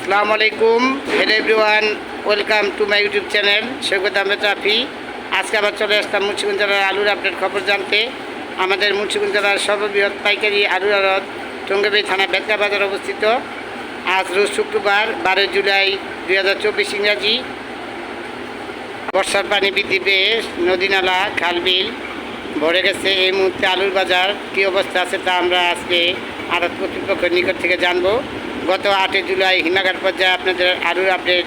আসসালামু আলাইকুম। Hello everyone welcome to my YouTube channel Saikat Ahmed Rafi আজকে আবার চলে আসলাম মুন্সিগঞ্জ জেলার আলুর আপডেট খবর জানতে। আমাদের মুন্সিগঞ্জ জেলার সর্ববৃহৎ পাইকারি আলুর আড়ত টঙ্গেবাড়ি থানা বেতকা বাজার অবস্থিত। আজ রোজ শুক্রবার, বারোই জুলাই দুই হাজার চব্বিশ ইংরাজি। বর্ষার পানি বৃদ্ধি পেয়ে নদী নালা খালবিল ভরে গেছে। এই মুহূর্তে আলুর বাজার কী অবস্থা আছে তা আমরা আজকে আড়ত কর্তৃপক্ষের নিকট থেকে জানব। গত আটই জুলাই হিমাগার পর্যায়ে আপনাদের আরও আপডেট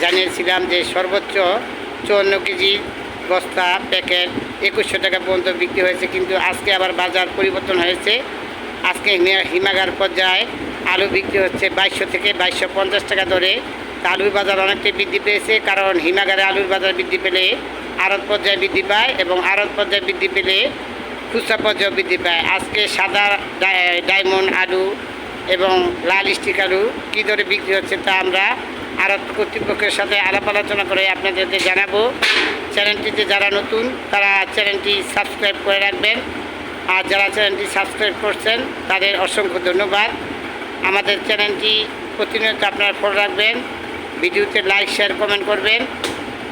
জানিয়েছিলাম যে সর্বোচ্চ চুয়ান্ন কেজি বস্তা প্যাকেট একুশশো টাকা পর্যন্ত বিক্রি হয়েছে, কিন্তু আজকে আবার বাজার পরিবর্তন হয়েছে। আজকে হিমা- হিমাগার পর্যায়ে আলু বিক্রি হচ্ছে বাইশশো থেকে বাইশশো পঞ্চাশ টাকা তা আলুর বাজার অনেকটাই বৃদ্ধি পেয়েছে, কারণ হিমাগারে আলুর বাজার বৃদ্ধি পেলে আড়ত পর্যায়ে বৃদ্ধি পায় এবং আড়ত পর্যায়ে বৃদ্ধি পেলে খুচরা পর্যায়ে বৃদ্ধি পায়। আজকে সাদা ডায়মন্ড আলু এবং লাল স্টিক আলু কী দরে বিক্রি হচ্ছে তা আমরা আড়ত কর্তৃপক্ষের সাথে আলাপ আলোচনা করে আপনাদেরকে জানাব। চ্যানেলটিতে যারা নতুন, তারা চ্যানেলটি সাবস্ক্রাইব করে রাখবেন। আর যারা চ্যানেলটি সাবস্ক্রাইব করছেন, তাদের অসংখ্য ধন্যবাদ। আমাদের চ্যানেলটি প্রতিনিয়ত আপনারা ফলো রাখবেন, ভিডিওতে লাইক, শেয়ার, কমেন্ট করবেন,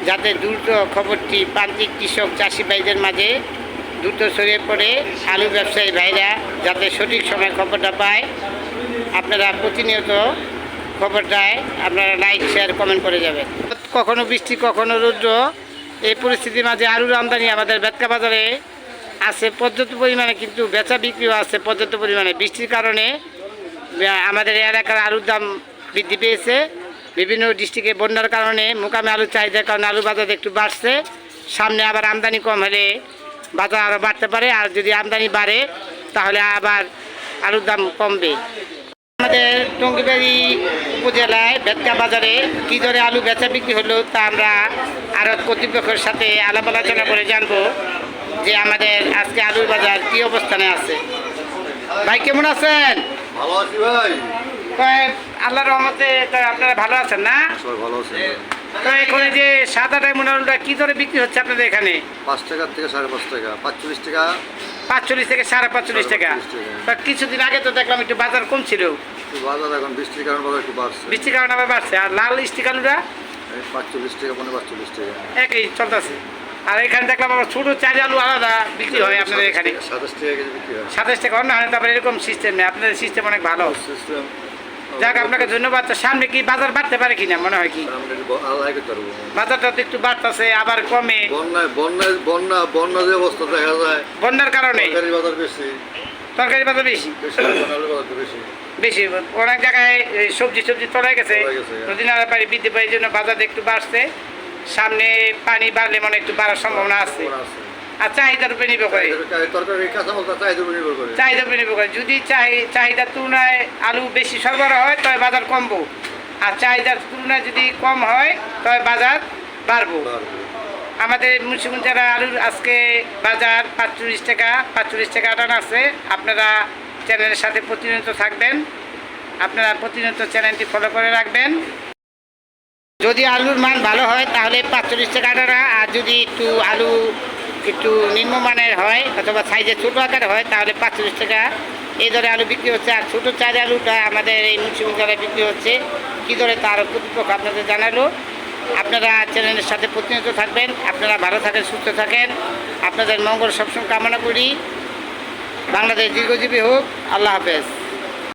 যাতে দ্রুত খবরটি প্রান্তিক কৃষক, চাষি ভাইদের মাঝে দ্রুত ছড়িয়ে পড়ে। আলু ব্যবসায়ী ভাইরা যাতে সঠিক সময় খবরটা পায়। আপনারা প্রতিনিয়ত খবরটায় আপনারা লাইক শেয়ার কমেন্ট করে যাবেন। কখনো বৃষ্টি, কখনো রৌদ্র, এই পরিস্থিতির মাঝে আলুর আমদানি আমাদের বেতকা বাজারে আছে পর্যাপ্ত পরিমাণে, কিন্তু বেচা বিক্রিও আছে পর্যাপ্ত পরিমাণে। বৃষ্টির কারণে আমাদের এলাকার আলুর দাম বৃদ্ধি পেয়েছে। বিভিন্ন ডিস্ট্রিক্টে বন্যার কারণে মোকামে আলুর চাহিদার কারণে আলুর বাজার একটু বাড়ছে। সামনে আবার আমদানি কম হলে বাজার আরও বাড়তে পারে। আর যদি আমদানি বাড়ে, তাহলে আবার আলুর দাম কমবে। আমাদের টঙ্গিবাড়ি উপজেলায় বেতকা বাজারে কী দরে আলু বেচা বিক্রি হলো তা আমরা আড়ত কর্তৃপক্ষের সাথে আলাপ আলোচনা করে জানব যে আমাদের আজকে আলুর বাজার কী অবস্থানে আছে। ভাই কেমন আছেন? ভালো আছি ভাই। কয় আল্লাহর রহমতে আপনারা ভালো আছেন না? সবাই ভালো আছে তো এখানে যে সাদা ডায়মন্ড আলুটা কী দরে বিক্রি হচ্ছে আপনাদের এখানে? পাঁচ টাকার থেকে সাড়ে পাঁচ টাকা পাঁচচল্লিশ টাকা পাঁচচল্লিশ থেকে সাড়ে পাঁচচল্লিশ টাকা। তা কিছুদিন আগে তো দেখলাম একটু বাজার কম ছিল। বাজার এখন বৃষ্টির কারণে বাজার একটু বাড়ছে। বৃষ্টির কারণে আবার বাড়ছে। আর লাল স্টিক আলুটা পাঁচচল্লিশ টাকা পনেরো পাঁচচল্লিশ টাকা। একই চলতেছে। আর এখানে দেখলাম আবার ছোটো চারি আলু আলাদা বিক্রি হয় আপনাদের এখানে। সাতাশ টাকা সাতাশ টাকা অন্য হয় তারপরে এরকম সিস্টেম নেই। আপনাদের সিস্টেম অনেক ভালো। সিস্টেম যাক আপনাকে ধন্যবাদ। সামনে কি বাজার বাড়তে পারে কিনা মনে হয় কি? বাজারটা তো একটু বাড়তেছে আবার কমে। বন্যায় বন্যায় বন্যা বন্যা যে অবস্থা দেখা যায় বন্যার কারণে? তরকারি বাজার বেশি। তরকারি বাজার বেশি? অনেক জায়গায় সবজি সবজি তলায় গেছে। গেছে, হ্যাঁ। পানি বৃদ্ধি পায় জন্য বাজার একটু বাড়ছে। সামনে পানি বাড়লে মানে একটু বাড়ার সম্ভাবনা আছে। আর চাহিদার উপরে নির্ভর করে। চাহিদার উপর নির্ভর করে। যদি চাহি চাহিদার তুলনায় আলু বেশি সরবরাহ হয় তবে বাজার কমবো। আর চাহিদার তুলনায় যদি কম হয় তবে বাজার বাড়বো। আমাদের মুন্সিগঞ্জ জেলা আলুর আজকে বাজার পাঁচচল্লিশ টাকা পাঁচচল্লিশ টাকা আটান আছে। আপনারা চ্যানেলের সাথে প্রতিনিয়ত থাকবেন। আপনারা প্রতিনিয়ত চ্যানেলটি ফলো করে রাখবেন। যদি আলুর মান ভালো হয় তাহলে পাঁচচল্লিশ টাকা আটানা আর যদি একটু আলু একটু নিম্নমানের হয় অথবা সাইজে ছোটো আকারে হয়, তাহলে পাঁচচল্লিশ টাকা। এই দরে আলু বিক্রি হচ্ছে, আর ছোটো চার আলুটা আমাদের এই মুন্সিগঞ্জ জেলায় বিক্রি হচ্ছে। কী দরে তার কর্তৃপক্ষ আপনাদের জানালো। আপনারা চ্যানেলের সাথে প্রতিনিয়ত থাকবেন। আপনারা ভালো থাকেন, সুস্থ থাকেন। আপনাদের মঙ্গল সবসময় কামনা করি। বাংলাদেশ দীর্ঘজীবী হোক। আল্লাহ হাফেজ।